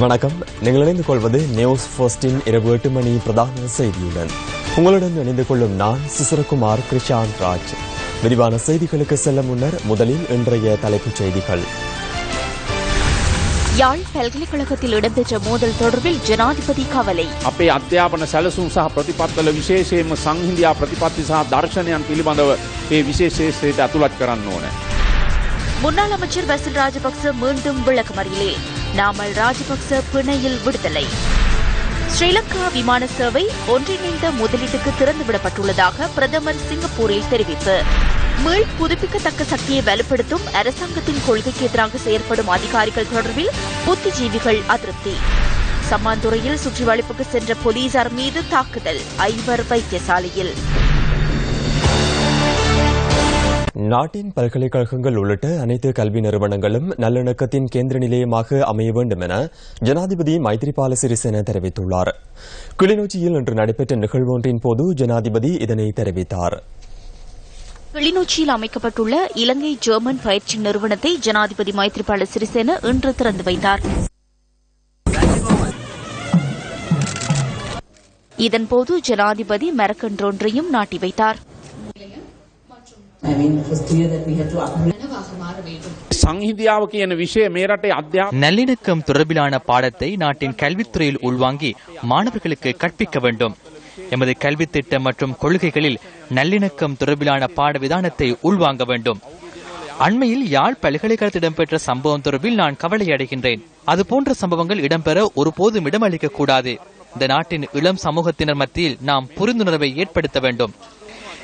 வணக்கம் நீங்கள் இணைந்து கொள்வது நியூஸ் ஃபர்ஸ்டின் இரவு எட்டு மணி பிரதான செய்தியுடன் உங்களுடன் இணைந்து கொள்ளும் நான் சிசரகுமார் கிருஷாந்த் ராஜ் விரிவான செய்திகளுக்கு செல்ல முன்னர் முதலில் இன்றைய தலைப்புச் செய்திகள் யாழ் பல்கலைக்கழகத்தில் இடம்பெற்ற மோதல் தொடர்பில் ஜனாதிபதி கவலை අපේ අධ්‍යාපන සැලසුම් සහ ප්‍රතිපත්වල විශේෂයෙන්ම සංහින්දයා ප්‍රතිපත්ති සහ දර්ශනයන් පිළිබඳව ඒ විශේෂේත්‍රයට ඇතුළත් කරන්න ඕන. முன்னாள் அமைச்சர் பசில் ராஜபக்ச மீண்டும் விளக்கமறியலே நாமல் ராஜபக்ச பிணையில் விடுதலை. ஸ்ரீலங்கா விமான சேவை ஒன்றிணைந்த முதலீட்டுக்கு திறந்துவிடப்பட்டுள்ளதாக பிரதமர் சிங்கப்பூரில் தெரிவிப்பு. மீள் புதுப்பிக்கத்தக்க சக்தியை வலுப்படுத்தும் அரசாங்கத்தின் கொள்கைக்கு எதிராக செயற்படும் அதிகாரிகள் தொடர்பில் புத்திஜீவிகள் அதிருப்தி. சம்மாந்துறையில் சுற்றி வளைப்புக்கு சென்ற போலீசார் மீது தாக்குதல் ஐவர் வைத்தியசாலையில். நாட்டின் பல்கலைக்கழகங்கள் உள்ளிட்ட அனைத்து கல்வி நிறுவனங்களும் நல்லிணக்கத்தின் கேந்திர நிலையமாக அமைய வேண்டும் என ஜனாதிபதி மைத்ரிபால சிறிசேன தெரிவித்துள்ளார். கிளிநொச்சியில் இன்று நடைபெற்ற நிகழ்வு ஒன்றின் போது ஜனாதிபதி இதனை தெரிவித்தார். கிளிநொச்சியில் அமைக்கப்பட்டுள்ள இலங்கை ஜெர்மன் பயிற்சி நிறுவனத்தை ஜனாதிபதி மைத்ரிபால சிறிசேன இன்று திறந்து வைத்தார். இதன்போது ஜனாதிபதி மரக்கன்றொன்றையும் நாட்டி வைத்தார். சங்கிதியாவு என விஷயம்? மேரட்டை அத்தியா நல்லிணக்கம் தொடர்பிலான பாடத்தை நாட்டின் கல்வித்துறையில் உள்வாங்கி மாணவர்களுக்கு கற்பிக்க வேண்டும். எமது கல்வி திட்டம் மற்றும் கொள்கைகளில் நல்லிணக்கம் தொடர்பிலான பாட விதானத்தை உள்வாங்க வேண்டும். அண்மையில் யாழ் பல்கலைக்கழகத்தில் இடம்பெற்ற சம்பவம் தொடர்பில் நான் கவலையடைகின்றேன் அது போன்ற சம்பவங்கள் இடம்பெற ஒருபோதும் இடமளிக்க கூடாது. இந்த நாட்டின் இளம் சமூகத்தினர் மத்தியில் நாம் புரிந்துணர்வை ஏற்படுத்த வேண்டும்.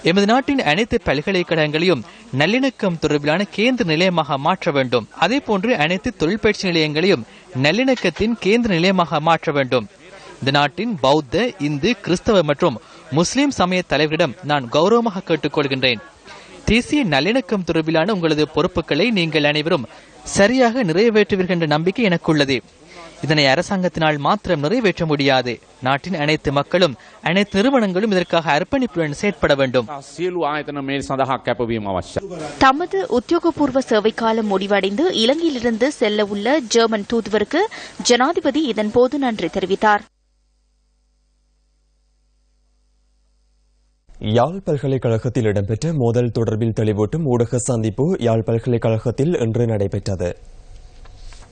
எமது நாட்டின் அனைத்து பல்கலைக்கழகங்களையும் நல்லிணக்கம் தொடர்பிலான கேந்திர நிலையமாக மாற்ற வேண்டும். அதே போன்று அனைத்து தொழில் பயிற்சி நிலையங்களையும் நல்லிணக்கத்தின் கேந்திர நிலையமாக மாற்ற வேண்டும். இந்த நாட்டின் பௌத்த இந்து கிறிஸ்தவ மற்றும் முஸ்லிம் சமய தலைவரிடம் நான் கௌரவமாக கேட்டுக்கொள்கின்றேன். தேசிய நல்லிணக்கம் தொடர்பிலான உங்களது பொறுப்புகளை நீங்கள் அனைவரும் சரியாக நிறைவேற்றுவீர்கள் என்ற நம்பிக்கை எனக்கு உள்ளது இதனை அரசாங்கத்தினால் மாத்திரம் நிறைவேற்ற முடியாது. நாட்டின் அனைத்து மக்களும் அனைத்து நிறுவனங்களும் இதற்காக அர்ப்பணிப்புடன் செயற்பட வேண்டும். தமது உத்தியோகபூர்வ சேவை காலம் முடிவடைந்து இலங்கையிலிருந்து செல்ல உள்ள ஜெர்மன் தூதுவருக்கு ஜனாதிபதி இதன்போது நன்றி தெரிவித்தார். யாழ் பல்கலைக்கழகத்தில் இடம்பெற்ற மோதல் தொடர்பில் தெளிவூட்டும் ஊடக சந்திப்பு யாழ் பல்கலைக்கழகத்தில் இன்று நடைபெற்றது.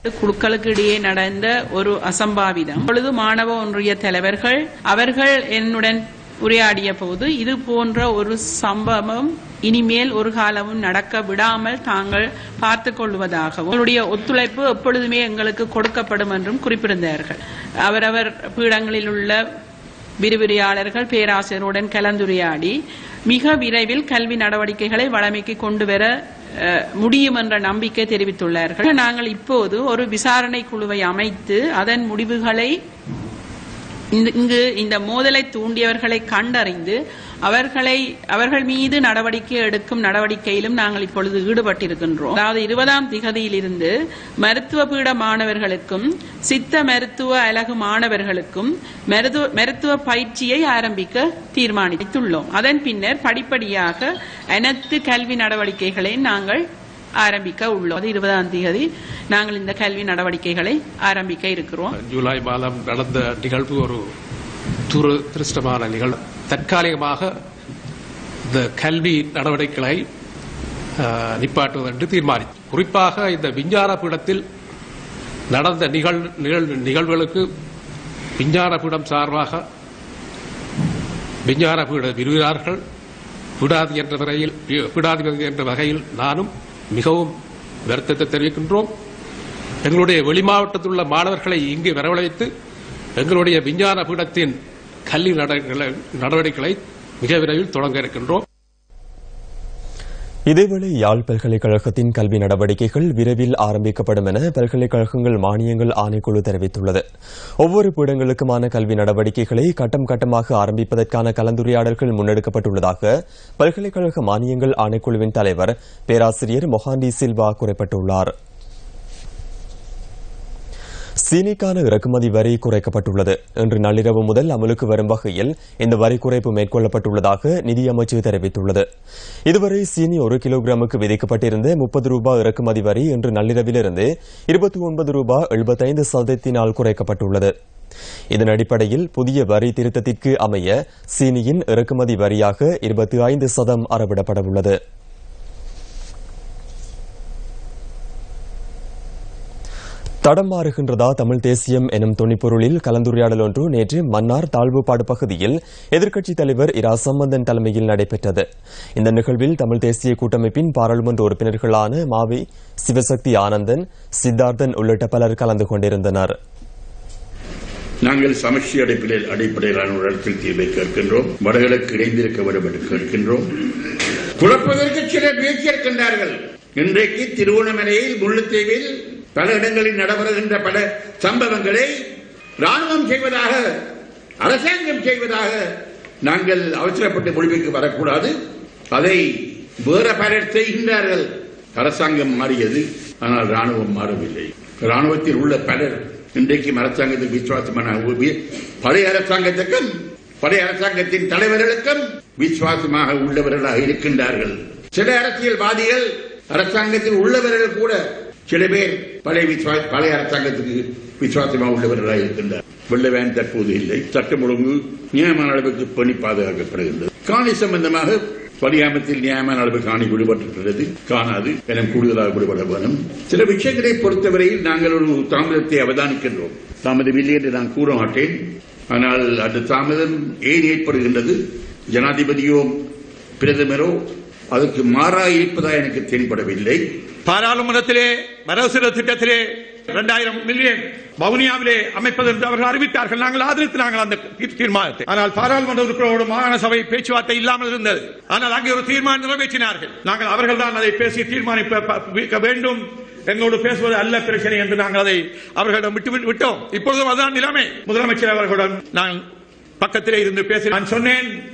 குழுக்களுக்கு இடையே நடந்த ஒரு அசம்பாவிதம். அப்பொழுது மாணவ ஒன்றிய தலைவர்கள் அவர்கள் என்னுடன் உரையாடிய போது இது போன்ற ஒரு சம்பவம் இனிமேல் ஒரு காலமும் நடக்க விடாமல் தாங்கள் பார்த்துக் கொள்வதாகவும் உங்களுடைய ஒத்துழைப்பு எப்பொழுதுமே எங்களுக்கு கொடுக்கப்படும் என்றும் குறிப்பிருந்தார்கள் அவரவர் பீடங்களில் உள்ள விரிவுரையாளர்கள் பேராசிரியருடன் கலந்துரையாடி மிக விரைவில் கல்வி நடவடிக்கைகளை வழமைக்கு கொண்டு வர அஹ், முடியும் என்ற நம்பிக்கை தெரிவித்துள்ளார்கள். நாங்கள் இப்போது ஒரு விசாரணை குழுவை அமைத்து அதன் முடிவுகளை இங்கு இந்த மோதலை தூண்டியவர்களை கண்டறிந்து அவர்களை அவர்கள் மீது நடவடிக்கை எடுக்கும் நடவடிக்கையிலும் நாங்கள் இப்பொழுது ஈடுபட்டிருக்கின்றோம். அதாவது இருபதாம் திகதியிலிருந்து மருத்துவ பீட மாணவர்களுக்கும் சித்த மருத்துவ அலகு மாணவர்களுக்கும் மருத்துவ மருத்துவ பயிற்சியை ஆரம்பிக்க தீர்மானித்துள்ளோம். அதன் பின்னர் படிப்படியாக அனைத்து கல்வி நடவடிக்கைகளையும் நாங்கள் ஆரம்பிக்க உள்ளோம். அது இருபதாம் தேதி நாங்கள் இந்த கல்வி நடவடிக்கைகளை ஆரம்பிக்க இருக்கிறோம். ஜூலை மாதம் நடந்த நிகழ்வு ஒரு துரதிருஷ்டமான நிகழ்வு. தற்காலிகமாக இந்த கல்வி நடவடிக்கைகளை ஆஹ், நிப்பாட்டுவது என்று தீர்மானித்து குறிப்பாக இந்த விஞ்ஞான பீடத்தில் நடந்த நிகழ் நிகழ் நிகழ்வுகளுக்கு விஞ்ஞான பீடம் சார்பாக விஞ்ஞான பீட விருதார்கள் விடாதி என்ற வகையில் விடாதிபதி என்ற வகையில் நானும் மிகவும் வருத்தத்தை தெரிவிக்கின்றோம். எங்களுடைய வெளி மாவட்டத்தில் உள்ள மாணவர்களை இங்கு வரவழைத்து எங்களுடைய விஞ்ஞான பீடத்தின் கல்வி நடவடிக்கைகளை- மிக விரைவில் தொடங்க இருக்கின்றோம். இதேவேளை யாழ் பல்கலைக்கழகத்தின் கல்வி நடவடிக்கைகள் விரைவில் ஆரம்பிக்கப்படும் என பல்கலைக்கழகங்கள் மானியங்கள் ஆணைக்குழு தெரிவித்துள்ளது. ஒவ்வொரு பீடங்களுக்குமான கல்வி நடவடிக்கைகளை கட்டம் கட்டமாக ஆரம்பிப்பதற்கான கலந்துரையாடல்கள் முன்னெடுக்கப்பட்டுள்ளதாக பல்கலைக்கழக மானியங்கள் ஆணைக்குழுவின் தலைவர் பேராசிரியர் மொஹாண்டி சில்வா குறிப்பிட்டுள்ளாா் சீனிக்கான இறக்குமதி வரி குறைக்கப்பட்டுள்ளது. இன்று நள்ளிரவு முதல் அமலுக்கு வரும் வகையில் இந்த வரி குறைப்பு மேற்கொள்ளப்பட்டுள்ளதாக நிதியமைச்சு தெரிவித்துள்ளது. இதுவரை சீனி ஒரு கிலோகிராமுக்கு விதிக்கப்பட்டிருந்த முப்பது ரூபாய் இறக்குமதி வரி இன்று நள்ளிரவிலிருந்து இருபத்தி ஒன்பது ரூபாய் எழுபத்தைந்து சதத்தினால் குறைக்கப்பட்டுள்ளது. இதன் அடிப்படையில் புதிய வரி திருத்தத்திற்கு அமைய சீனியின் இறக்குமதி வரியாக இருபத்தி ஐந்து சதம் அறவிடப்படவுள்ளது. தடம் மாறுகின்றதா தமிழ் தேசியம் எனும் துணிப்பொருளில் கலந்துரையாடல் ஒன்று நேற்று மன்னார் தாழ்வுபாடு பகுதியில் எதிர்க்கட்சித் தலைவர் இரா சம்பந்தன் தலைமையில் நடைபெற்றது. இந்த நிகழ்வில் தமிழ் தேசிய கூட்டமைப்பின் பாராளுமன்ற உறுப்பினர்களான மாவி சிவசக்தி ஆனந்தன் சித்தார்த்தன் உள்ளிட்ட பலர் கலந்து கொண்டிருந்தனர். நாங்கள் சமஷ்டி அடிப்படையில் அடிப்படையிலான ஒரு இடத்தில் தீர்வை கேட்கின்றோம். வடகிழக்கு இணைந்திருக்க வேண்டும் என்று கேட்கின்றோம். குழப்பதற்கு சிலர் முயற்சியிருக்கின்றார்கள் இன்றைக்கு திருவோணமலையில் முள்ளுத்தீவில் பல இடங்களில் நடைபெறுகின்ற பல சம்பவங்களை ராணுவம் செய்வதாக அரசாங்கம் செய்வதாக நாங்கள் அவசரப்பட்டு முடிவுக்கு வரக்கூடாது. அதை வேற பலர் செய்கின்றார்கள். அரசாங்கம் மாறியது ஆனால் ராணுவம் மாறவில்லை. ராணுவத்தில் உள்ள பலர் இன்றைக்கும் அரசாங்கத்துக்கு விசுவாசமான பழைய அரசாங்கத்துக்கும் பழைய அரசாங்கத்தின் தலைவர்களுக்கும் விசுவாசமாக உள்ளவர்களாக இருக்கின்றார்கள். சில அரசியல்வாதிகள் அரசாங்கத்தில் உள்ளவர்கள் கூட சில பேர் பழைய விசுவா- பழைய அரசாங்கத்துக்கு விசுவாசமாக உள்ளவர்களாக இருக்கின்றார். வெள்ளவேன் தற்போது இல்லை. சட்டம் ஒழுங்கு நியாயமான அளவுக்கு பணி பாதுகாக்கப்படுகின்றது. காணி சம்பந்தமாக பணியாமத்தில் நியாயமான அளவு காணி விடுபட்டிருக்கிறது. காணாது. என கூடுதலாக விடுபட வேணும் சில விஷயங்களை பொறுத்தவரையில் நாங்கள் ஒரு தாமதத்தை அவதானிக்கின்றோம். தாமதம் இல்லை என்று நான் கூற மாட்டேன். ஆனால் அந்த தாமதம் ஏன் ஏற்படுகின்றது? ஜனாதிபதியோ பிரதமரோ அதற்கு மாறா இருப்பதா எனக்கு தென்படவில்லை. பாராளுமன்றத்திலே வரவு திட்டத்திலே இரண்டாயிரம் மில்லியன் வவுனியாவிலே அமைப்பது என்று அவர்கள் அறிவித்தார்கள். நாங்கள் ஆதரித்து நாங்கள் அந்த தீர்மானத்தை. ஆனால் பாராளுமன்ற உறுப்பினரோடு மாகாண சபை பேச்சுவார்த்தை இல்லாமல் இருந்தது. ஆனால் அங்கே ஒரு தீர்மானம் நிறைவேற்றினார்கள். நாங்கள் அவர்கள் தான் அதை பேசி தீர்மானிக்க வேண்டும். எங்களோடு பேசுவது அல்ல பிரச்சனை என்று நாங்கள் அதை அவர்களிடம் விட்டு- விட்டோம். இப்பொழுதும் அதுதான் நிலைமை. முதலமைச்சர் அவர்களுடன் நான் பக்கத்திலே இருந்து பேசி நான் சொன்னேன்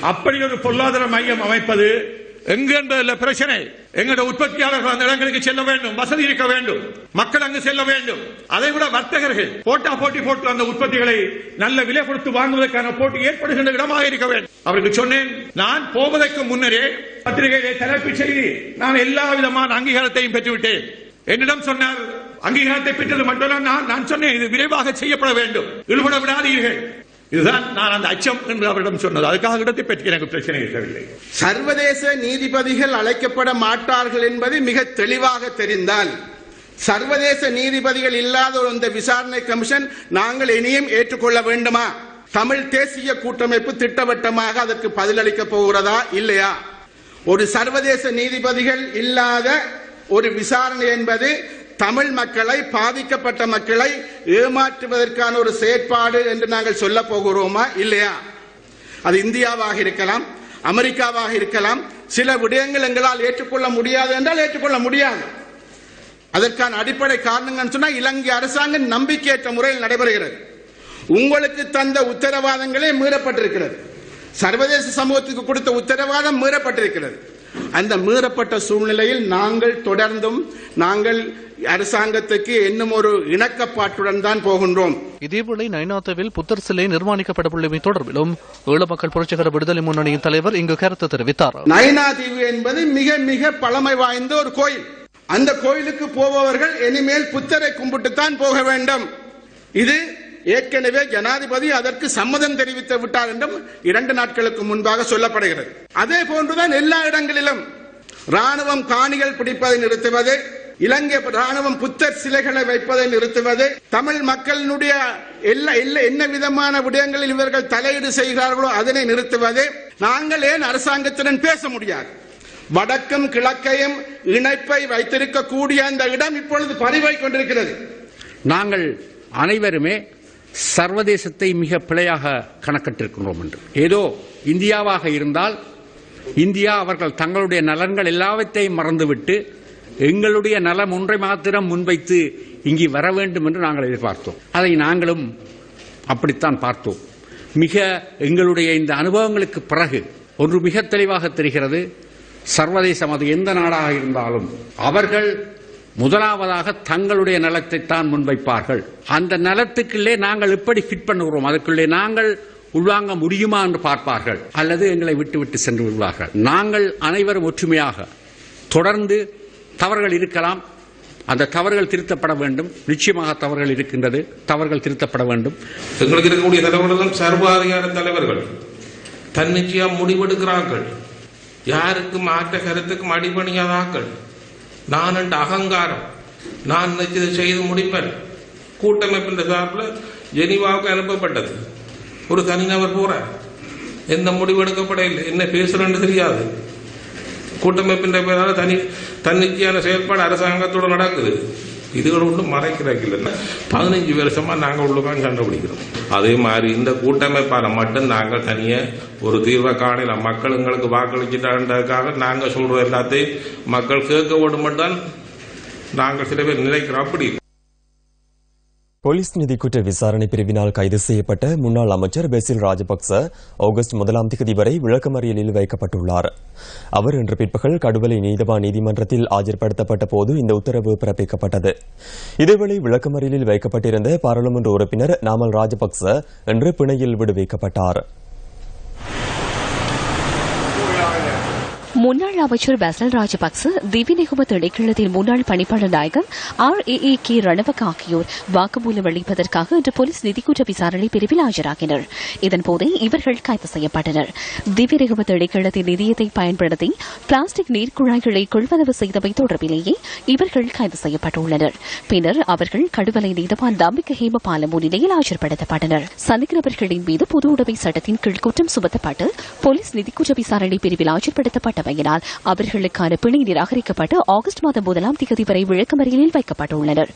அப்படி ஒரு பொருளாதார மையம் அமைப்பது எங்கென்றதுல பிரச்சனை. எங்களுடைய உற்பத்தியாளர்கள் அந்த இடங்களுக்கு செல்ல வேண்டும் வசதி இருக்க வேண்டும் மக்கள் அங்கு செல்ல வேண்டும். அதை விட வர்த்தகர்கள் போட்டா போட்டி போட்டு அந்த உற்பத்திகளை நல்ல விலை கொடுத்து வாங்குவதற்கான போட்டி ஏற்படுகின்ற இடமாக இருக்க வேண்டும். அவருக்கு சொன்னேன் நான் போவதற்கு முன்னரே பத்திரிகையிலே தலைப்பு செய்தி. நான் எல்லா விதமான அங்கீகாரத்தையும் பெற்றுவிட்டேன். என்னிடம் சொன்னார் அங்கீகாரத்தை பெற்றது மட்டுமல்ல நான் நான் சொன்னேன் இது விரைவாக செய்யப்பட வேண்டும். இழுபட விடாதீர்கள். இதுதான் நான் அந்த அச்சம் என்று அவரிடம் சொன்னது. அதுக்காக இடத்தை பற்றி எனக்கு பிரச்சனை இருக்கவில்லை சர்வதேச நீதிபதிகள் அழைக்கப்பட மாட்டார்கள் என்பது மிக தெளிவாக தெரிந்தால் சர்வதேச நீதிபதிகள் இல்லாத ஒரு இந்த விசாரணை கமிஷன் நாங்கள் இனியும் ஏற்றுக்கொள்ள வேண்டுமா? தமிழ் தேசிய கூட்டமைப்பு திட்டவட்டமாக அதற்கு பதிலளிக்க போகிறதா இல்லையா? ஒரு சர்வதேச நீதிபதிகள் இல்லாத ஒரு விசாரணை என்பது தமிழ் மக்களை பாதிக்கப்பட்ட மக்களை ஏமாற்றுவதற்கான ஒரு செயற்பாடு என்று நாங்கள் சொல்ல போகிறோமா இல்லையா? அது இந்தியாவாக இருக்கலாம் அமெரிக்காவாக இருக்கலாம் சில விடயங்கள் எங்களால் ஏற்றுக்கொள்ள முடியாது என்றால் ஏற்றுக்கொள்ள முடியாது. அதற்கான அடிப்படை காரணங்கள் சொன்னால் இலங்கை அரசாங்கம் நம்பிக்கையற்ற முறையில் நடைபெறுகிறது. உங்களுக்கு தந்த உத்தரவாதங்களே மீறப்பட்டிருக்கிறது. சர்வதேச சமூகத்துக்கு கொடுத்த உத்தரவாதம் மீறப்பட்டிருக்கிறது. அந்த மீறப்பட்ட சூழ்நிலையில் நாங்கள் தொடர்ந்தும் நாங்கள் அரசாங்கத்துக்கு இன்னும் ஒரு இணக்கப்பாட்டுடன் தான் போகின்றோம். இதேவேளை நைனாத்தவில் புத்தர் சிலை நிர்மாணிக்கப்படவுள்ளமை தொடர்பிலும் ஈழ மக்கள் புரட்சிகர விடுதலை முன்னணியின் தலைவர் இங்கு கருத்து தெரிவித்தார். நயனா தீவு என்பது மிக மிக பழமை வாய்ந்த ஒரு கோயில். அந்த கோயிலுக்கு போபவர்கள் இனிமேல் புத்தரை கும்பிட்டுத்தான் போக வேண்டும். இது ஏற்கனவே ஜனாதிபதி அதற்கு சம்மதம் தெரிவித்து விட்டார் என்றும் இரண்டு நாட்களுக்கு முன்பாக சொல்லப்படுகிறது. அதே போன்றுதான் எல்லா இடங்களிலும். ராணுவம் காணிகள் பிடிப்பதை நிறுத்துவது இலங்கை ராணுவம் புத்தர் சிலைகளை வைப்பதை நிறுத்துவது தமிழ் மக்களினுடைய எல்லா எல்லா என்ன விதமான விடயங்களில் இவர்கள் தலையீடு செய்கிறார்களோ அதனை நிறுத்துவது நாங்கள் ஏன் அரசாங்கத்துடன் பேச முடியாது? வடக்கும் கிழக்கையும் இணைப்பை வைத்திருக்கக்கூடிய அந்த இடம் இப்பொழுது பறிவாய் கொண்டிருக்கிறது. நாங்கள் அனைவருமே சர்வதேசத்தை மிக பிழையாக கணக்கிட்டிருக்கின்றோம் என்று. ஏதோ இந்தியாவாக இருந்தால் இந்தியா அவர்கள் தங்களுடைய நலன்கள் எல்லாவற்றையும் மறந்துவிட்டு எங்களுடைய நலம் ஒன்றை மாத்திரம் முன்வைத்து இங்கு வர வேண்டும் என்று நாங்கள் எதிர்பார்த்தோம். அதை நாங்களும் அப்படித்தான் பார்த்தோம். மிக எங்களுடைய இந்த அனுபவங்களுக்கு பிறகு ஒன்று மிக தெளிவாக தெரிகிறது. சர்வதேசம் அது எந்த நாடாக இருந்தாலும் அவர்கள் முதலாவதாக தங்களுடைய நலத்தை தான் முன்வைப்பார்கள். அந்த நலத்துக்குள்ளே நாங்கள் எப்படி ஃபிட் பண்ணுகிறோம்? அதற்குள்ளே நாங்கள் உள்வாங்க முடியுமா என்று பார்ப்பார்கள். அல்லது எங்களை விட்டுவிட்டு சென்று விடுவார்கள். நாங்கள் அனைவரும் ஒற்றுமையாக தொடர்ந்து தவறுகள் இருக்கலாம். அந்த தவறுகள் திருத்தப்பட வேண்டும். நிச்சயமாக தவறுகள் இருக்கின்றது. தவறுகள் திருத்தப்பட வேண்டும். எங்களுக்கு இருக்கக்கூடிய தலைவர்கள் சர்வாதிகார தலைவர்கள் தன்னிச்சையா முடிவெடுக்கிறார்கள். யாருக்கும் மாற்ற கருத்துக்கும் அடிபணியாதாக்கள். நான் என்ற அகங்காரம் நான் நினைச்சதை செய்து முடிப்பேன். கூட்டமைப்பின் சார்பில் ஜெனிவாவுக்கு அனுப்பப்பட்டது. ஒரு தனிநபர் போற எந்த முடிவு எடுக்கப்படவில்லை என்ன பேசுறேன்னு தெரியாது. கூட்டமைப்பின் பேரால தனி தன்னிச்சையான செயல்பாடு அரசாங்கத்தோடு நடக்குது. இதுகள் ஒன்றும் மறைக்கிறதில்லை பதினஞ்சு வருஷமா நாங்கள் உள்ளதான் கண்டுபிடிக்கிறோம். அதே மாதிரி இந்த கூட்டமைப்பால மட்டும் நாங்கள் தனியே ஒரு தீர்வை காணல. மக்கள் எங்களுக்கு வாக்களிச்சுட்டான்றதுக்காக நாங்கள் சொல்ற எல்லாத்தையும் மக்கள் கேட்க வேண்டும் மட்டும் நாங்கள் சில பேர் நினைக்கிறோம். அப்படி போலீஸ் நிதி குற்ற விசாரணை பிரிவினால் கைது செய்யப்பட்ட முன்னாள் அமைச்சர் பெசில் ராஜபக்ச ஆகஸ்ட் முதலாம் தேதி வரை விளக்கமறியலில் வைக்கப்பட்டுள்ளார். அவர் இன்று பிற்பகல் கடுவலை நீதவா நீதிமன்றத்தில் ஆஜர்படுத்தப்பட்ட போது இந்த உத்தரவு பிறப்பிக்கப்பட்டது. இதேவேளை விளக்கமறியலில் வைக்கப்பட்டிருந்த பாராளுமன்ற உறுப்பினர் நாமல் ராஜபக்ச இன்று பிணையில் விடுவிக்கப்பட்டாா் முன்னாள் அமைச்சர் பசல் ராஜபக்ச திவி நிகும திணைக்களத்தின் முன்னாள் பணிப்பாளர் நாயகம் ஆர் ஏ கே ரணவக் ஆகியோர் வாக்குமூலம் அளிப்பதற்காக இன்று போலீஸ் நிதிக்குற்ற விசாரணை பிரிவில் ஆஜராகினர். இதன்போது இவர்கள் கைது செய்யப்பட்டனர். திவி நிகும திணைக்களத்தின் நிதியத்தை பயன்படுத்தி பிளாஸ்டிக் நீர்க்குழாய்களை கொள்வனவு செய்தவை தொடர்பிலேயே இவர்கள் கைது செய்யப்பட்டுள்ளனர். பின்னர் அவர்கள் கடுவலை நீதவான் நம்பிக்கை ஹேமபால முன்னிலையில் ஆஜர்படுத்தப்பட்டனர். சந்தேகநபர்களின் மீது பொது உடைமை சட்டத்தின் கீழ் குற்றம் சுமத்தப்பட்டு போலீஸ் நிதிக்குற்ற விசாரணை பிரிவில் ஆஜர்படுத்தப்பட்டவையினால் அவர்களுக்கான பிணை நிராகரிக்கப்பட்டு ஆகஸ்ட் மாதம் முதலாம் தேதி வரை விளக்கமறியலில் வைக்கப்பட்டுள்ளனர்.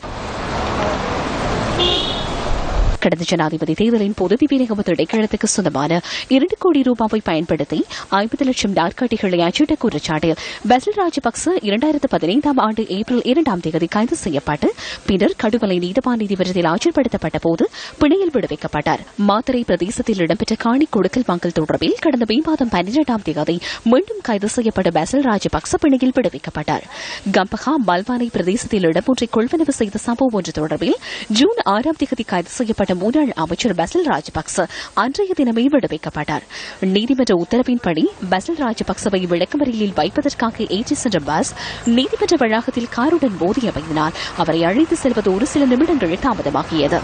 கடந்த ஜனாதிபதி தேர்தலின் போது விவேகம இடைக்கழகத்துக்கு சொந்தமான இரண்டு கோடி ரூபாவை பயன்படுத்தி ஐம்பது லட்சம் நாற்காட்டிகளை அச்சிட்ட குற்றச்சாட்டில் பசில் ராஜபக்ச இரண்டாயிரத்து பதினைந்தாம் ஆண்டு ஏப்ரல் இரண்டாம் தேதி கைது செய்யப்பட்டு பின்னர் கடுவலை நீதவான் நீதிமன்றத்தில் ஆஜர்படுத்தப்பட்ட போது பிணையில் விடுவிக்கப்பட்டார். மாத்தரை பிரதேசத்தில் இடம்பெற்ற காணி கொடுக்கல் வாங்கல் தொடர்பில் கடந்த மே மாதம் பன்னிரெண்டாம் தேதி மீண்டும் கைது செய்யப்பட்ட பசில் ராஜபக்ச பிணையில் விடுவிக்கப்பட்டார். கம்பஹா மல்வானை பிரதேசத்தில் இடமொன்றை கொள்வனவு செய்த சம்பவம் ஒன்று தொடர்பில் ஜூன் ஆறாம் தேதி கைது செய்யப்பட்ட முன்னாள் அமைச்சர் பசில் ராஜபக்ச அன்றைய தினமே விடுவிக்கப்பட்டார். நீதிமன்ற உத்தரவின்படி பசில் ராஜபக்சவை விளக்கமறியலில் வைப்பதற்காக ஏற்றி சென்ற பஸ் நீதிமன்ற வளாகத்தில் காருடன் மோதியமையினால் அவரை அழைத்து செல்வது ஒரு சில நிமிடங்கள் தாமதமாகியது.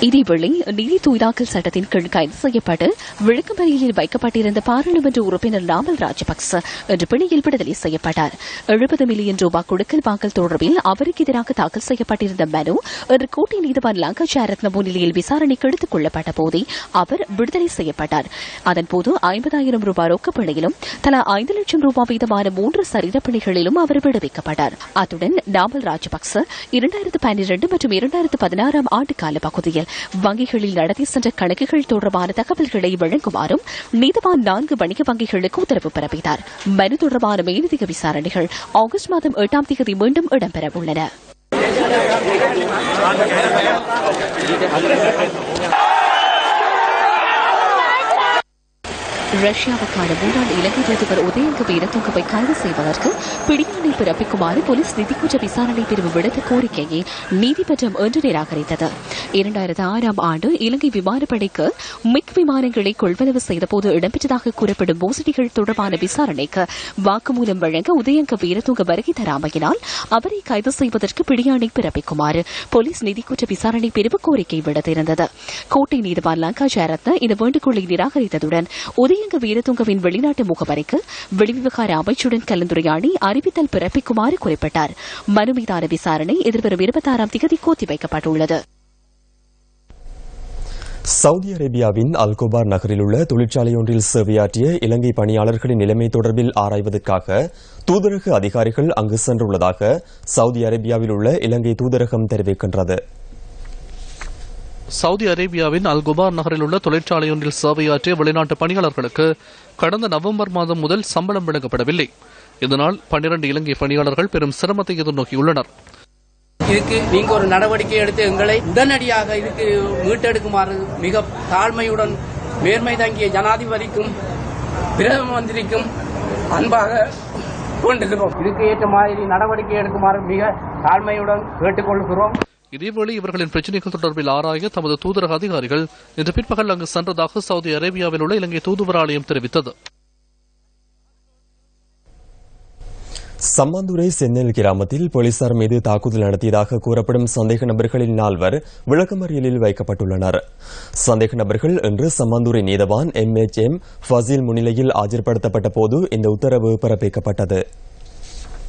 இதேவேளை நிதி தூய்தாக்கல் சட்டத்தின் கீழ் கைது செய்யப்பட்டு விளக்கமறியலில் வைக்கப்பட்டிருந்த பாராளுமன்ற உறுப்பினர் நாமல் ராஜபக்ச இன்று பிணையில் விடுதலை செய்யப்பட்டார். எழுபது மில்லியன் ரூபாய் கொடுக்கல் வாங்கல் தொடர்பில் அவருக்கு எதிராக தாக்கல் செய்யப்பட்டிருந்த மனு இன்று கூட்டி நீதிபதி லங்கஜாரத்ன முன்னிலையில் விசாரணைக்கு எடுத்துக் கொள்ளப்பட்ட போதே அவர் விடுதலை செய்யப்பட்டார். அதன்போது ஐம்பதாயிரம் ரூபாய் ரொக்கப்பிணையிலும் தலா ஐந்து லட்சம் ரூபாய் வீதமான மூன்று சரீரப்பணிகளிலும் அவர் விடுவிக்கப்பட்டார். அத்துடன் நாமல் ராஜபக்ச இரண்டாயிரத்து பன்னிரண்டு மற்றும் இரண்டாயிரத்து பதினாறாம் ஆண்டு கால பகுதியில் வங்கிகளில் நடத்தி சென்ற கணக்குகள் தொடர்பான தகவல்களை வழங்குமாறும் நீதவான் நான்கு வணிக வங்கிகளுக்கு உத்தரவு பிறப்பித்தார். மனு தொடர்பான மேலதிக விசாரணைகள் ஆகஸ்ட் மாதம் எட்டாம் தேதி மீண்டும் இடம்பெறவுள்ளன ரஷ்யாவுக்கான முன்னாள் இலங்கை தூதுவர் உதயங்க வீரத்துங்கவை கைது செய்வதற்கு பிடியாணை பிறப்பிக்குமாறு போலீஸ் நிதிக்குற்ற விசாரணை பிரிவு விடுத்த கோரிக்கையை நீதிமன்றம் இன்று நிராகரித்தது. இரண்டாயிரத்து ஆறாம் ஆண்டு இலங்கை விமானப்படைக்கு மிக் விமானங்களை கொள்வனவு செய்தபோது இடம்பெற்றதாக கூறப்படும் மோசடிகள் தொடர்பான விசாரணைக்கு வாக்குமூலம் வழங்க உதயங்க வீரத்துங்க வருகை தராமையினால் அவரை கைது செய்வதற்கு பிடியாணை பிறப்பிக்குமாறு போலீஸ் நிதிக்குற்ற விசாரணை பிரிவு கோரிக்கை விடுத்திருந்தது. கோட்டை நீதிவான் ஜெயரத்ன இந்த வேண்டுகோளை நிராகரித்ததுடன் உதயங்க வீரதுங்கவின் வெளிநாட்டு முகவரிக்கு வெளிவிவகார அமைச்சுடன் கலந்துரையாடி அறிவித்தல் பிறப்பிக்குமாறு குறிப்பிட்டார். மனு மீதான விசாரணை எதிர்வரும் இருபத்தாறாம் தேதி ஒத்திவைக்கப்பட்டுள்ளது சவுதி அரேபியாவின் அல்கோபார் நகரில் உள்ள தொழிற்சாலையொன்றில் சேவையாற்றிய இலங்கை பணியாளர்களின் நிலைமை தொடர்பில் ஆராய்வதற்காக தூதரக அதிகாரிகள் அங்கு சென்றுள்ளதாக சவுதி அரேபியாவில் உள்ள இலங்கை தூதரகம் தெரிவிக்கின்றது. சவுதி அரேபியாவின் அல் குபார் நகரில் உள்ள தொழிற்சாலையொன்றில் சேவையாற்றிய வெளிநாட்டு பணியாளர்களுக்கு கடந்த நவம்பர் மாதம் முதல் சம்பளம் வழங்கப்படவில்லை இதனால் பன்னிரண்டு இலங்கை பணியாளர்கள் பெரும் சிரமத்தை எதிர்நோக்கியுள்ளனர். இதுக்கு நீங்க ஒரு நடவடிக்கை எடுத்து எங்களை உடனடியாக இதுக்கு மீட்டெடுக்குமாறு மிக தாழ்மையுடன் மேன்மை தங்கிய ஜனாதிபதிக்கும் பிரதம மந்திரிக்கும் அன்பாக கொண்டுகிறோம் இதுக்கு ஏற்ற மாதிரி நடவடிக்கை எடுக்குமாறு மிக தாழ்மையுடன் கேட்டுக்கொள்கிறோம். இதேவேளை இவர்களின் பிரச்சினைகள் தொடர்பில் ஆராய தமது தூதரக அதிகாரிகள் இன்று பிற்பகல் அங்கு சென்றதாக சவுதி அரேபியாவில் உள்ள இலங்கை தூதுவராலயம் தெரிவித்தது. சம்பந்துரை செந்நெல் கிராமத்தில் போலீசார் மீது தாக்குதல் நடத்தியதாக கூறப்படும் சந்தேக நபர்களில் நால்வர் விளக்கமறியலில் வைக்கப்பட்டுள்ளனர். சந்தேக நபர்கள் இன்று சம்பந்துரை நீதவான் எம். எச். எம். ஃபசீல் முன்னிலையில் ஆஜர்படுத்தப்பட்ட போது இந்த உத்தரவு பிறப்பிக்கப்பட்டது.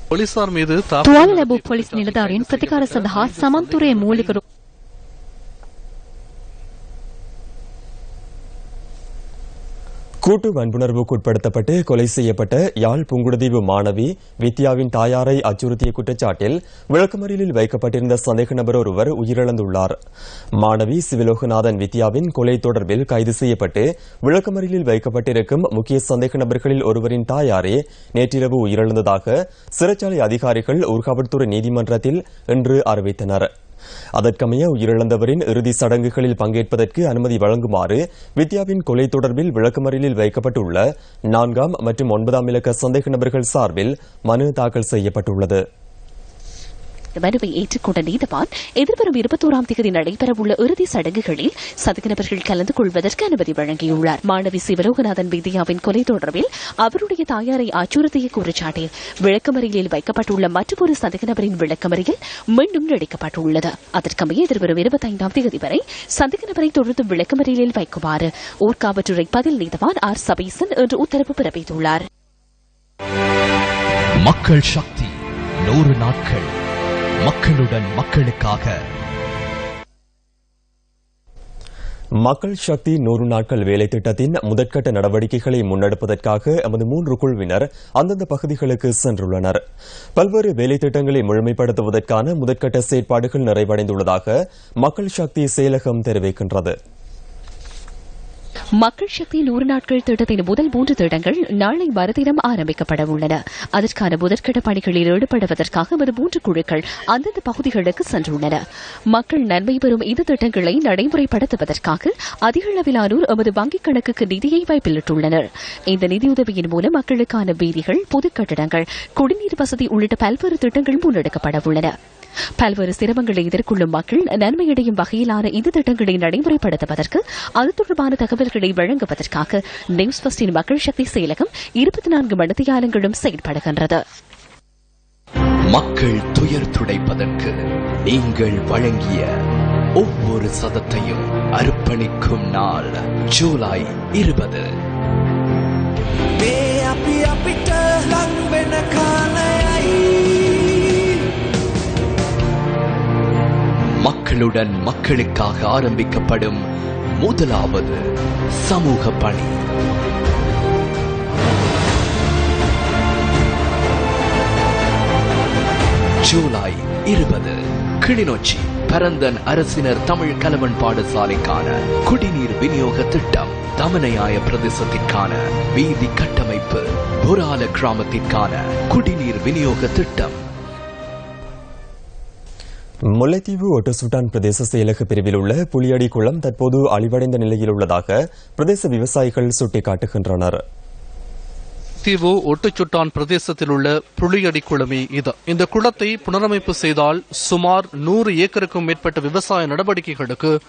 තුවාල ලැබූ පොලිස් නිලධාරීන් ප්‍රතිකාර සඳහා සමන්තුරේ මූලික கூட்டு வன்புணர்வுக்கு உட்படுத்தப்பட்டு கொலை செய்யப்பட்ட யாழ் புங்குடுதீவு மாணவி வித்யாவின் தாயாரை அச்சுறுத்திய குற்றச்சாட்டில் விளக்கமறியலில் வைக்கப்பட்டிருந்த சந்தேக நபர் ஒருவர் உயிரிழந்துள்ளார். மாணவி சிவலோகநாதன் வித்யாவின் கொலை தொடர்பில் கைது செய்யப்பட்டு விளக்கமறியலில் வைக்கப்பட்டிருக்கும் முக்கிய சந்தேக நபர்களில் ஒருவரின் தாயாரே நேற்றிரவு உயிரிழந்ததாக சிறைச்சாலை அதிகாரிகள் ஊர்காவல்துறை நீதிமன்றத்தில் இன்று அறிவித்தனர். அதற்கமைய உயிரிழந்தவரின் இறுதி சடங்குகளில் பங்கேற்பதற்கு அனுமதி வழங்குமாறு வித்யாவின் கொலை தொடர்பில் விளக்கமறியலில் வைக்கப்பட்டுள்ள நான்காம் மற்றும் ஒன்பதாம் இலக்க சந்தேக நபர்கள் சார்பில் மனு தாக்கல் செய்யப்பட்டுள்ளது. மனுவை ஏற்றுக்கொண்ட நீதவான் எதிர்வரும் இருபத்தோராம் தேதி நடைபெறவுள்ள இறுதி சடங்குகளில் சதுக்கு நபர்கள் கலந்து கொள்வதற்கு அனுமதி வழங்கியுள்ளார். மாணவி சிவலோகநாதன் வித்யாவின் கொலை தொடர்பில் அவருடைய தாயாரை அச்சுறுத்திய குற்றச்சாட்டில் விளக்கமறியலில் வைக்கப்பட்டுள்ள மற்றொரு சதுக்கு நபரின் விளக்கமறியல் மீண்டும் நடிக்கப்பட்டுள்ளது. அதற்கமைய எதிர்வரும் இருபத்தைந்தாம் தேதி வரை சந்தேக நபரை தொடர்ந்து விளக்கமறியலில் வைக்குமாறு ஊர்காவற்றுறை பதில் நீதவான் ஆர். சபீசன் இன்று உத்தரவு பிறப்பித்துள்ளார். மக்கள் சக்தி நூறு நாட்கள். மக்களுடன் மக்களுக்காக. மக்கள் சக்தி நூறு நாட்கள் வேலை திட்டத்தின் முதற்கட்ட நடவடிக்கைகளை முன்னெடுப்பதற்காக எமது மூன்று குழுவினர் அந்தந்த பகுதிகளுக்கு சென்றுள்ளனர். பல்வேறு வேலை திட்டங்களை முழுமைப்படுத்துவதற்கான முதற்கட்ட செயற்பாடுகள் நிறைவடைந்துள்ளதாக மக்கள் சக்தி செயலகம் தெரிவிக்கின்றது. மக்கள் சக்தி நூறு நாட்கள் திட்டத்தின் முதல் மூன்று திட்டங்கள் நாளை மறுதினம் ஆரம்பிக்கப்பட உள்ளன. அதற்கான முதற்கட்ட பணிகளில் ஈடுபடுவதற்காக எமது மூன்று குழுக்கள் அந்தந்த பகுதிகளுக்கு சென்றுள்ளன. மக்கள் நன்மை பெறும் இந்த திட்டங்களை நடைமுறைப்படுத்துவதற்காக அதிக அளவிலானோர் எமது வங்கிக் கணக்குக்கு நிதியை வைப்பிலிட்டுள்ளனர். இந்த நிதியுதவியின் மூலம் மக்களுக்கான வீதிகள் பொது கட்டடங்கள் குடிநீர் வசதி உள்ளிட்ட பல்வேறு திட்டங்கள் முன்னெடுக்கப்பட உள்ளன. பல்வேறு சிரமங்களை எதிர்கொள்ளும் மக்கள் நன்மையடையும் வகையிலான இந்த திட்டங்களை நடைமுறைப்படுத்துவதற்கு அது தொடர்பான தகவல்களை வழங்குவதற்காக நியூஸ் பஸ்டின் மக்கள் சக்தி செயலகம் இருபத்தி நான்கு மணித்தியாலங்களும் செயல்படுகின்றது மக்கள் துயர் துடைப்பதற்கு நீங்கள் வழங்கிய ஒவ்வொரு சதத்தையும் அர்ப்பணிக்கும் நாள் ஜூலை இருபது. மக்களுடன் மக்களுக்காக ஆரம்பிக்கப்படும் முதலாவது சமூக பணி. ஜூலை இருபது கிளிநொச்சி பரந்தன் அரசினர் தமிழ் கலவன் பாடசாலைக்கான குடிநீர் விநியோக திட்டம் தமனையாய பிரதேசத்திற்கான வீதி கட்டமைப்பு புரால கிராமத்திற்கான குடிநீர் விநியோக திட்டம் முல்லைத்தீவு ஒட்டசுட்டான் பிரதேச செயலக பிரிவில் உள்ள புலியடி குளம் தற்போது அழிவடைந்த நிலையில் உள்ளதாக பிரதேச விவசாயிகள் சுட்டிக்காட்டுகின்றனர். தீவு ஒட்டுச்சுட்டான் பிரதேசத்தில் உள்ள புளியடி குளமே இது. இந்த குளத்தை புனரமைப்பு செய்தால் சுமார் நூறு ஏக்கருக்கும் மேற்பட்ட விவசாய நடவடிக்கைகளுக்கு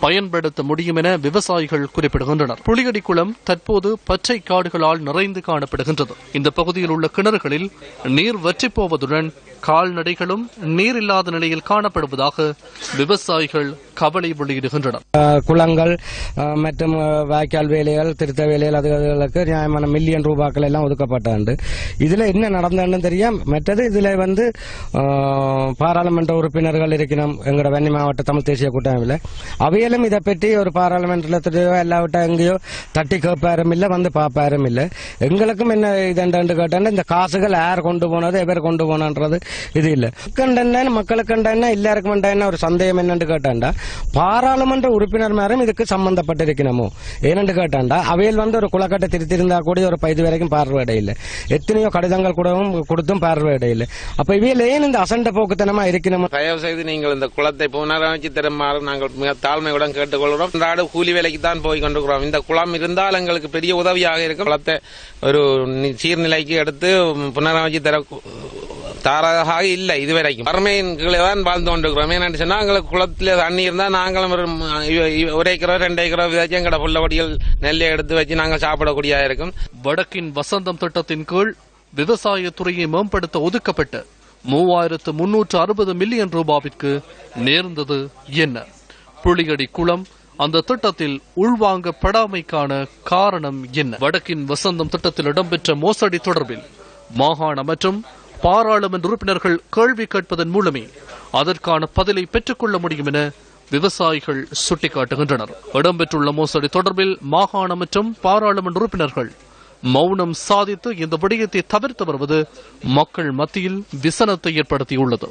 பயன்படுத்த முடியும் என விவசாயிகள் குறிப்பிடுகின்றனர். புளியடி குளம் தற்போது பச்சை காடுகளால் நிறைந்து காணப்படுகின்றது. இந்த பகுதியில் உள்ள கிணறுகளில் நீர் வற்றி போவதுடன் கால்நடைகளும் நீர் இல்லாத நிலையில் காணப்படுவதாக விவசாயிகள் கவலை வெளியிடுகின்றனர். குளங்கள் மற்றும் வாய்க்கால் வேலைகள் திருத்த வேலைகள் அதுகளுக்கு நியாயமான மில்லியன் ரூபாக்கள் எல்லாம் ஒதுக்கப்பட்டாண்டு இதுல என்ன நடந்ததுன்னு தெரியும் மற்றது இதுல வந்து பாராளுமன்ற உறுப்பினர்கள் இருக்கணும் எங்களோட வெண்ணி மாவட்ட தமிழ் தேசிய கூட்டமைப்பில். அவையிலும் இதை பற்றி ஒரு பாராளுமன்றத்திலேயோ எல்லாவிட்ட எங்கேயோ தட்டி கேட்பாரும் இல்லை வந்து பார்ப்பாரும் இல்லை. எங்களுக்கும் என்ன இதுண்டு கேட்டால் இந்த காசுகள் யார் கொண்டு போனது எவர் கொண்டு போனன்றது இது இல்ல. கண்டன மக்களுக்கு கண்டன எல்லாருக்கும் கண்டன ஒரு சந்தேகம் என்னன்னு கேட்டாண்டா பாராளுமன்ற உறுப்பினர் மேலும் இதுக்கு சம்பந்தப்பட்டிருக்கணுமோ ஏனென்று கேட்டாண்டா அவையில் வந்து ஒரு குளக்கட்டை திருத்திருந்தா கூட ஒரு பைது வரைக்கும் பார்வையிட இல்லை எத்தனையோ கடிதங்கள் கூடவும் கொடுத்தும் பார்வையிட இல்லை அப்ப இவையில் ஏன் இந்த அசண்ட போக்குத்தனமா இருக்கணுமோ தயவு செய்து நீங்கள் இந்த குளத்தை புனரமைச்சு தருமாறு நாங்கள் மிக தாழ்மையுடன் கேட்டுக்கொள்கிறோம் நாடு கூலி வேலைக்கு தான் போய் கொண்டிருக்கிறோம் இந்த குளம் இருந்தால் எங்களுக்கு பெரிய உதவியாக இருக்கும் குளத்தை ஒரு சீர்நிலைக்கு எடுத்து புனரமைச்சு தர தாராக இல்லை இதுவரைக்கும். வறுமையின் தான் வாழ்ந்து கொண்டிருக்கிறோம். ஏன்னு சொன்னா எங்களுக்கு குளத்துல தண்ணி இருந்தா நாங்களும் ஒரு ஒரு ஏக்கரோ ரெண்டு ஏக்கரோ விதைச்சு எங்கட புள்ளவடிகள் நெல்லை எடுத்து வச்சு நாங்கள் சாப்பிடக்கூடியதா இருக்கும். வடக்கின் வசந்தம் திட்டத்தின் கீழ் விவசாய துறையை மேம்படுத்த ஒதுக்கப்பட்ட மூவாயிரத்து முன்னூற்று அறுபது மில்லியன் ரூபாவிற்கு நேர்ந்தது என்ன? புளியடி குளம் அந்த திட்டத்தில் உள்வாங்கப்படாமைக்கான காரணம் என்ன? வடக்கின் வசந்தம் திட்டத்தில் இடம்பெற்ற மோசடி தொடர்பில் மாகாண மற்றும் பாராளுமன்ற உறுப்பினர்கள் கேள்வி கேட்பதன் மூலமே அதற்கான பதிலை பெற்றுக்கொள்ள முடியும் என விவசாயிகள் சுட்டிக்காட்டுகின்றனர். இடம்பெற்றுள்ள மோசடி தொடர்பில் மாகாண மற்றும் பாராளுமன்ற உறுப்பினர்கள் மௌனம் சாதித்து இந்த விடயத்தை தவிர்த்து வருவது மக்கள் மத்தியில் விசனத்தை ஏற்படுத்தியுள்ளது.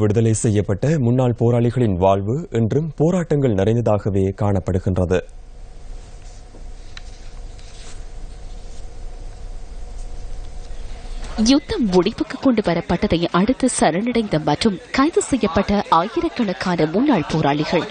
விடுதலை செய்யப்பட்ட முன்னாள் போராளிகளின் வாழ்வு இன்றும் போராட்டங்கள் நிறைந்ததாகவே காணப்படுகின்றது. யுத்தம் முடிவுக்கு கொண்டு வரப்பட்டதை அடுத்து சரணடைந்த மற்றும் கைது செய்யப்பட்ட ஆயிரக்கணக்கான முன்னாள் போராளிகள்.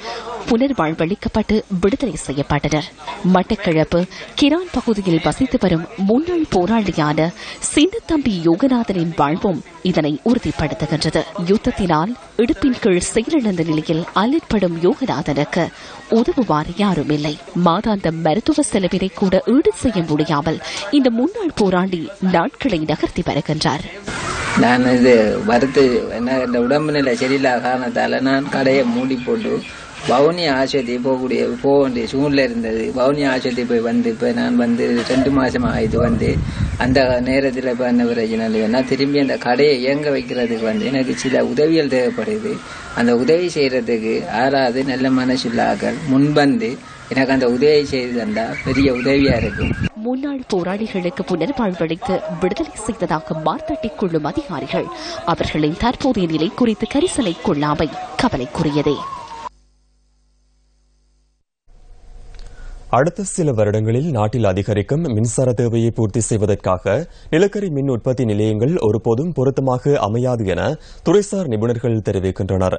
புனர்வாழ்வளிக்கப்பட்டு விடுதலை செய்யப்பட்டனர். மட்டக்கிழப்பு கிரான் பகுதியில் வசித்து வரும் முன்னாள் போராளியான சின்னத்தம்பி யோகநாதனின் வாழ்வும் இதனை உறுதிப்படுத்துகின்றது. யுத்தத்தினால் இடுப்பின் கீழ் செயலிழந்த நிலையில் அல்லற்படும் யோகநாதனுக்கு உதவுவார் யாரும் இல்லை மாதாந்த மருத்துவ செலவினை கூட ஈடு செய்ய முடியாமல் இந்த முன்னாள் போராளி நாட்களை நகர்த்தி வருகின்றார். நான் இது வருத்து என்ன இந்த உடம்பு நிலை சரியில்லாத காரணத்தால் நான் கடையை மூடி போட்டு வவுனி ஆஸ்பத்திரி போகக்கூடிய போக வேண்டிய சூழ்நிலை இருந்தது. வவுனி ஆஸ்பத்திரி போய் வந்து இப்போ நான் வந்து ரெண்டு மாதம் ஆயிடுது வந்து அந்த நேரத்தில் இப்போ என்ன பிரச்சனை இல்லைன்னா திரும்பி அந்த கடையை இயங்க வைக்கிறதுக்கு வந்து எனக்கு சில உதவிகள் தேவைப்படுது. அந்த உதவி செய்கிறதுக்கு ஆறாவது நல்ல மனசுள்ளாக்கள் முன்வந்து எனக்கு அந்த உதவி செய்து தந்தா பெரிய உதவியா இருக்கும். முன்னாள் போராளிகளுக்கு புனர்வாழ்வளித்து விடுதலை செய்ததாக மார்த்தட்டிக் கொள்ளும் அதிகாரிகள் அவர்களின் தற்போதைய நிலை குறித்து கரிசலை கொள்ளாமை கவலைக்குரியதே. அடுத்த சில வருடங்களில் நாட்டில் அதிகரிக்கும் மின்சார தேவையை பூர்த்தி செய்வதற்காக நிலக்கரி மின் உற்பத்தி நிலையங்கள் ஒருபோதும் பொருத்தமாக அமையாது என துறைசார் நிபுணர்கள் தெரிவிக்கின்றனர்.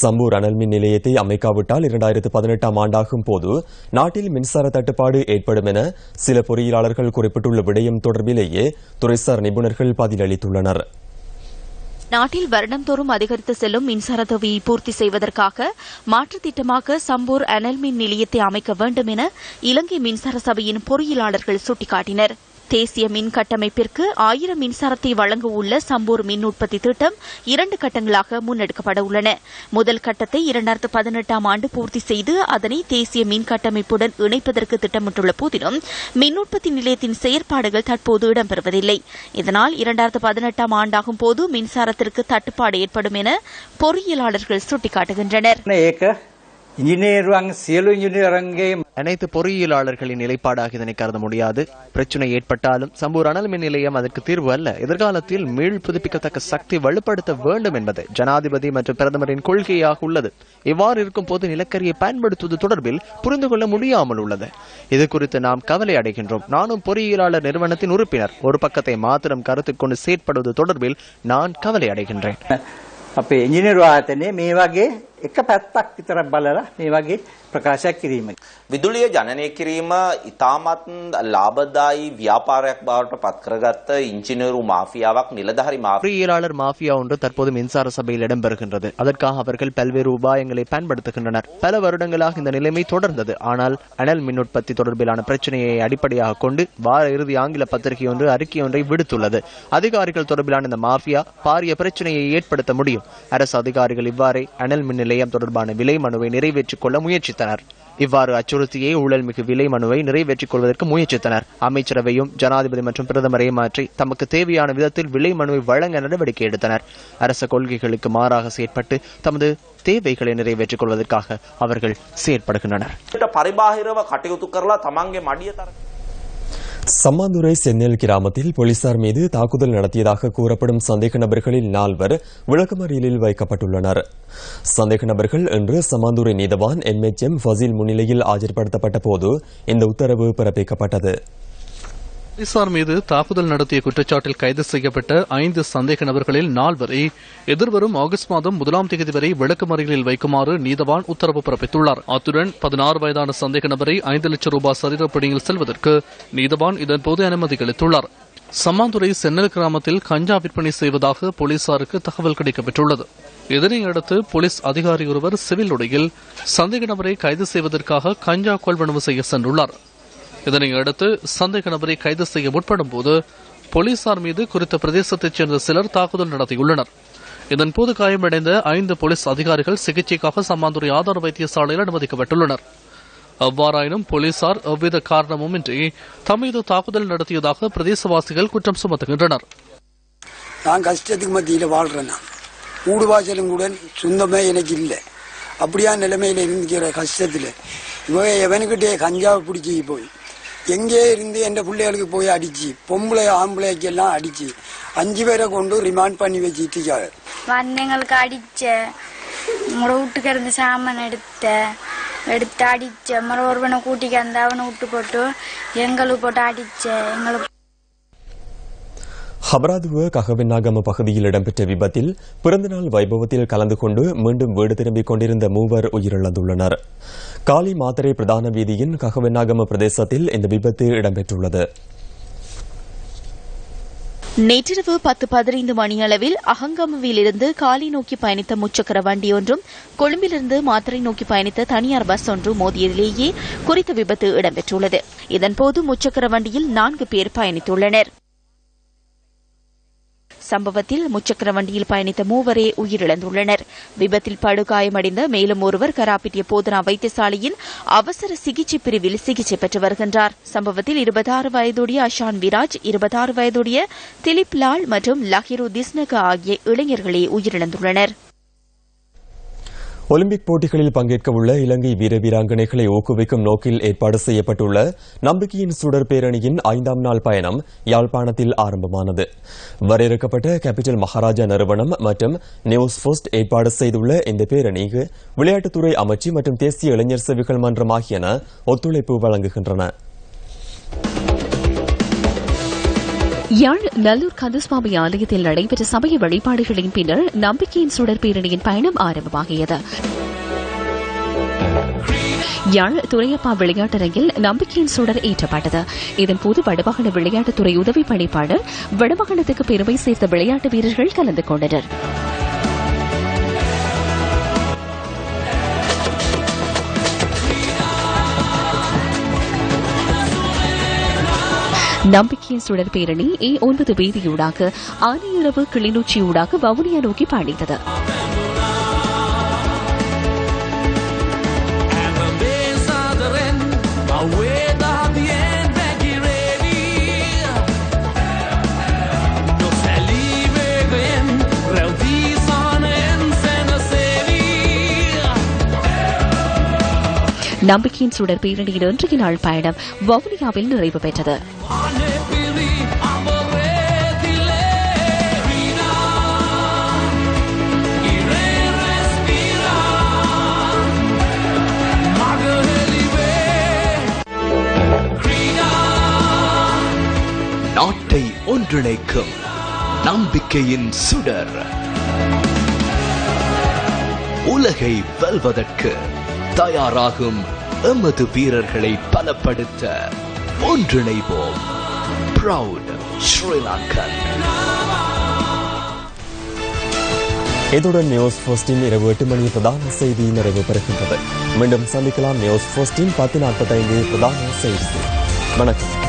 சம்பூர் அனல் மின் நிலையத்தை அமைக்காவிட்டால் இரண்டாயிரத்து பதினெட்டாம் ஆண்டாகும் போது நாட்டில் மின்சார தட்டுப்பாடு ஏற்படும் என சில பொறியியலாளர்கள் குறிப்பிட்டுள்ள விடயம் தொடர்பிலேயே துறைசார் நிபுணர்கள் பதிலளித்துள்ளனா் நாட்டில் வருடந்தோறும் அதிகரித்து செல்லும் மின்சார தேவையை பூர்த்தி செய்வதற்காக மாற்றுத் திட்டமாக சம்பூர் அனல் மின் நிலையத்தை அமைக்க வேண்டும் என இலங்கை மின்சார சபையின் பொறியியலாளர்கள் சுட்டிக்காட்டினா் தேசிய மின் கட்டமைப்பிற்கு ஆயிரம் மின்சாரத்தை வழங்க உள்ள சம்பூர் மின் உற்பத்தி திட்டம் இரண்டு கட்டங்களாக முன்னெடுக்கப்பட உள்ளன முதல் கட்டத்தை இரண்டாயிரத்து பதினெட்டாம் ஆண்டு பூர்த்தி செய்து அதனை தேசிய மின் கட்டமைப்புடன் இணைப்பதற்கு திட்டமிட்டுள்ள போதிலும் மின் உற்பத்தி நிலையத்தின் செயற்பாடுகள் தற்போது இடம்பெறுவதில்லை. இதனால் இரண்டாயிரத்து பதினெட்டாம் ஆண்டாகும் போது மின்சாரத்திற்கு தட்டுப்பாடு ஏற்படும் என பொறியியலாளர்கள் சுட்டிக்காட்டுகின்றனர். அனைத்து பொறியியலாளர்களின் நிலைப்பாடாக இதனை கருத முடியாது. பிரச்சனை ஏற்பட்டாலும் சம்பூர் அனல் மின் நிலையம் அதற்கு தீர்வு அல்ல. எதிர்காலத்தில் மீள் புதுப்பிக்கத்தக்க சக்தி வலுப்படுத்த வேண்டும் என்பது ஜனாதிபதி மற்றும் பிரதமரின் கொள்கையாக உள்ளது. இவ்வாறு இருக்கும் போது நிலக்கரியை பயன்படுத்துவது தொடர்பில் புரிந்து கொள்ள முடியாமல் உள்ளது. இது குறித்து நாம் கவலை அடைகின்றோம். நானும் பொறியியலாளர் நிறுவனத்தின் உறுப்பினர். ஒரு பக்கத்தை மாத்திரம் கருத்தில் கொண்டு செயற்படுவது தொடர்பில் நான் கவலை அடைகின்றேன். அப்ப இன்ஜினியர் வாகத்தனே மேவாகே එක පැත්තක් විතරක් බලලා මේ වගේ ප්‍රකාශයක් කිරීම. විදුලිය ජනනය කිරීම ඉතාමත් ලාභදායි ව්‍යාපාරයක් බවට පත් කරගත්ත ඉංජිනේරු මාෆියාවක් නිලධහරි මාෆියා பொறியியலாளர் மாஃபியா ஒன்று தற்போது மின்சார சபையில் இடம்பெறுகின்றது அதற்காக அவர்கள் பல்வேறு உபாயங்களை பயன்படுத்துகின்றனர் பல வருடங்களாக இந்த நிலைமை தொடர்ந்தது ஆனால் அனல் மின் உற்பத்தி தொடர்பிலான பிரச்சனையை அடிப்படையாக கொண்டு வார இறுதி ஆங்கில பத்திரிகை ஒன்று அறிக்கை ஒன்றை விடுத்துள்ளது அதிகாரிகள் தொடர்பிலான இந்த மாஃபியா பாரிய பிரச்சனையை ஏற்படுத்த முடியும் அரசு அதிகாரிகள் இவ்வாறே அனல் மின் நிலையம் தொடர்பான விலை மனுவை நிறைவேற்றிக் கொள்ள முயற்சித்தனர் இவ்வாறு அச்சுறுத்தியே ஊழல் மிகு விலை மனுவை நிறைவேற்றிக் கொள்வதற்கு முயற்சித்தனர். அமைச்சரவையும் ஜனாதிபதி மற்றும் பிரதமரையும் மாற்றி தமக்கு தேவையான விதத்தில் விலை மனுவை வழங்க நடவடிக்கை எடுத்தனர். அரச கொள்கைகளுக்கு மாறாக செயற்பட்டு தமது தேவைகளை நிறைவேற்றிக் கொள்வதற்காக அவர்கள் செயற்படுகின்றனர். சம்மாந்துறை சென்னேல் கிராமத்தில் போலீசார் மீது தாக்குதல் நடத்தியதாக கூறப்படும் சந்தேக நபர்களில் நால்வர் விளக்கமறியலில் வைக்கப்பட்டுள்ளனர். சந்தேக நபர்கள் இன்று சம்மாந்துறை நீதவான் எம் எச் எம் ஃபசீல் முன்னிலையில் ஆஜர்படுத்தப்பட்ட போது இந்த உத்தரவு பிறப்பிக்கப்பட்டது. போலீசார் மீது தாக்குதல் நடத்திய குற்றச்சாட்டில் கைது செய்யப்பட்ட ஐந்து சந்தேக நபர்களில் நால்வரை எதிர்வரும் ஆகஸ்ட் மாதம் முதலாம் தேதி வரை விளக்கமறியலில் வைக்குமாறு நீதவான் உத்தரவு பிறப்பித்துள்ளார். அத்துடன் பதினாறு வயதான சந்தேக நபரை ஐந்து லட்சம் ரூபாய் சரீரப்பணியில் செல்வதற்கு நீதவான் இதன்போது அனுமதி அளித்துள்ளார். சம்மாந்துறை சென்னல் கிராமத்தில் கஞ்சா விற்பனை செய்வதாக போலீசாருக்கு தகவல் கிடைக்கப்பெற்றுள்ளது. இதனையடுத்து போலீஸ் அதிகாரி ஒருவர் சிவில் உடையில் சந்தேக நபரை கைது செய்வதற்காக கஞ்சா கொள்வனவு செய்ய சென்றுள்ளார். இதனை அடுத்து சந்தேக நபரை கைது செய்ய முற்படும் போது போலீசார் மீது குறித்த பிரதேசத்தைச் சேர்ந்த சிலர் தாக்குதல் நடத்தியுள்ளனர். இதன்போது காயமடைந்த ஐந்து போலீஸ் அதிகாரிகள் சிகிச்சைக்காக சம்மாந்துறை ஆதார வைத்தியசாலையில் அனுமதிக்கப்பட்டுள்ளனர். அவ்வாறாயினும் போலீசார் எவ்வித காரணமுமின்றி தம்மீது தாக்குதல் நடத்தியதாக பிரதேசவாசிகள் குற்றம் சுமத்துகின்றனர். நான் கஷ்டத்துக்கு மத்தியில் வாழ்றேன்? நான் வீடு வாசலும் கூட சொந்தமே எனக்கு இல்லை. அப்படியா நிலைமையில இருந்துக்கிற கஷ்டத்தில் இவன் எவனுக்கிட்டே கஞ்சாவை பிடிச்சி போய் எங்கே இருந்து என் பிள்ளைகளுக்கு போய் அடிச்சு பொம்பளை ஆம்பளைக்கு எல்லாம் அடிச்சு அஞ்சு பேரை கொண்டு ரிமாண்ட் பண்ணி வச்சுட்டு வந்து எங்களுக்கு அடிச்ச உங்களோட வீட்டுக்கு இருந்து சாமான் எடுத்த எடுத்து அடிச்ச மறு ஒருவனை கூட்டிக்கு அந்த அவனை விட்டு போட்டு எங்களுக்கு போட்டு அடிச்ச எங்களுக்கு ஹபராதுவ ககவென்னாகம பகுதியில் இடம்பெற்ற விபத்தில் பிறந்தநாள் வைபவத்தில் கலந்து கொண்டு மீண்டும் வீடு திரும்பிக் கொண்டிருந்த மூவர் உயிரிழந்துள்ளனர். காலி மாத்தரை பிரதான வீதியின் ககவென்னாகம பிரதேசத்தில் இந்த விபத்து இடம்பெற்றுள்ளது. நேற்றிரவு பத்து பதினைந்து மணியளவில் அகங்கமவிலிருந்து காலி நோக்கி பயணித்த முச்சக்கர வண்டி ஒன்றும் கொழும்பிலிருந்து மாத்தரை நோக்கி பயணித்த தனியார் பஸ் ஒன்று மோதியதிலேயே குறித்த விபத்து இடம்பெற்றுள்ளது. இதன்போது முச்சக்கர வண்டியில் நான்கு பேர் பயணித்துள்ளனர். சம்பவத்தில் முச்சக்கர வண்டியில் பயணித்த மூவரே உயிரிழந்துள்ளனர். விபத்தில் படுகாயமடைந்த மேலும் ஒருவர் கராப்பிட்டிய போதனா வைத்தியசாலையின் அவசர சிகிச்சை பிரிவில் சிகிச்சை பெற்று வருகின்றார். சம்பவத்தில் இருபத்தாறு வயதுடைய அஷான் விராஜ் இருபத்தாறு வயதுடைய திலிப் லால் மற்றும் லஹிரு திஸ்னக ஆகிய இளைஞர்களே உயிரிழந்துள்ளனர். ஒலிம்பிக் போட்டிகளில் பங்கேற்க உள்ள இலங்கை வீர வீராங்கனைகளை ஊக்குவிக்கும் நோக்கில் ஏற்பாடு செய்யப்பட்டுள்ள நம்பிக்கையின் சுடர் பேரணியின் ஐந்தாம் நாள் பயணம் யாழ்ப்பாணத்தில் ஆரம்பமானது. வரையறுக்கப்பட்ட கேபிட்டல் மகாராஜா நிறுவனம் மற்றும் நியூஸ் போஸ்ட் ஏற்பாடு செய்துள்ள இந்த பேரணிக்கு விளையாட்டுத்துறை அமைச்சு மற்றும் தேசிய இளைஞர் சேவைகள் மன்றம் ஆகியன ஒத்துழைப்பு வழங்குகின்றன. யாழ் நல்லூர் கந்தசுவாமி ஆலயத்தில் நடைபெற்ற சமய வழிபாடுகளின் பின்னர் நம்பிக்கையின் சுடர் பேரணியின் பயணம் ஆரம்பமாகியது. யாழ் துறையப்பா விளையாட்டரங்கில் நம்பிக்கையின் சுடர் ஏற்றப்பட்டது. இதன்போது வடமாகாண விளையாட்டுத்துறை உதவி பணிப்பாளர் வடமாகாணத்துக்கு பெருமை சேர்த்த விளையாட்டு வீரர்கள் கலந்து கொண்டனர். நம்பிக்கை சுடர் பேரணி ஏ ஒன்பது வீதியூடாக ஆனையுறவு கிளிநொச்சியூடாக வவுனியா நோக்கி பயணித்தது. நம்பிக்கையின் சுடர் பேரணியின் இன்றைய நாள் பயணம் வவுனியாவில் நிறைவு பெற்றது. நாட்டை ஒன்றிணைக்கும் நம்பிக்கையின் சுடர். உலகை வெல்வதற்கு தயாராகும் எமது வீரர்களை பலப்படுத்த ஒன்றிணைவோம். பிரவுட் ஸ்ரீலங்கன் இத்துடன் நியூஸ் போஸ்டின் இரவு எட்டு மணி பிரதான செய்தி நிறைவு பெறுகின்றது. மீண்டும் சந்திக்கலாம் நியூஸ் போஸ்டின் பத்து நாற்பத்தைந்து பிரதான செய்தி வணக்கம்.